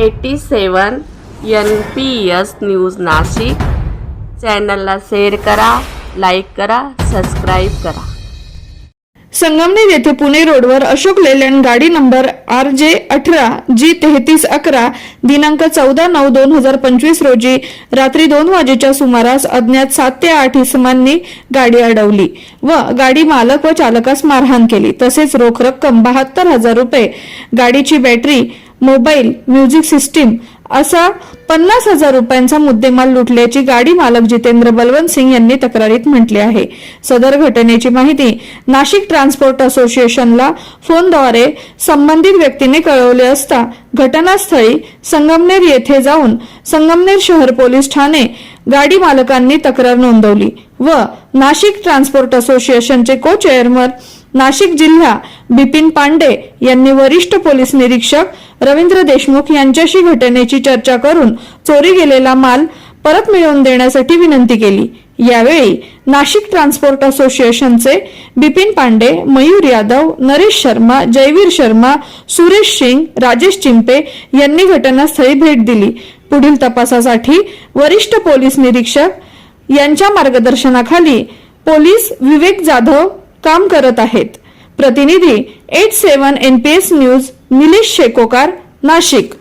Eighty seven N P S news Nashik. चॅनलला share करा like करा सबस्क्राईब करा. संगमनेर येथे पुणे रोडवर अशोक लेलँड गाडी नंबर आर जे अठरा जी तेहतीस अकरा दिनांक चौदा नऊ दोन हजार पंचवीस रोजी रात्री दोन वाजेच्या सुमारास अज्ञात सात ते आठ इसमांनी गाडी अडवली व गाडी मालक व चालकास मारहाण केली. तसेच रोख रक्कम बहात्तर हजार रुपये गाडीची बॅटरी मोबाईल म्युझिक सिस्टीम असा पन्नास हजार रुपयांचा मुद्देमाल लुटल्याची गाडी मालक जितेंद्र बलवंत सिंग यांनी तक्रारीत म्हटली आहे. सदर घटनेची माहिती नाशिक ट्रान्सपोर्ट असोसिएशनला फोनद्वारे संबंधित व्यक्तीने कळवले असता घटनास्थळी संगमनेर येथे जाऊन संगमनेर शहर पोलीस ठाणे गाडी मालकांनी तक्रार नोंदवली व नाशिक ट्रान्सपोर्ट असोसिएशनचे को चेअरमन नाशिक जिल्हा बिपिन पांडे यांनी वरिष्ठ पोलीस निरीक्षक रवींद्र देशमुख यांच्याशी घटनेची चर्चा करून चोरी गेलेला माल परत मिळवून देण्यासाठी विनंती केली. यावेळी नाशिक ट्रान्सपोर्ट असोसिएशनचे बिपिन पांडे मयूर यादव नरेश शर्मा जयवीर शर्मा सुरेश सिंग राजेश चिंपे यांनी घटनास्थळी भेट दिली. पुढील तपासासाठी वरिष्ठ पोलीस निरीक्षक यांच्या मार्गदर्शनाखाली पोलीस विवेक जाधव काम करत आहेत. प्रतिनिधी eight seven N P S news Nilesh Shekokar Nashik.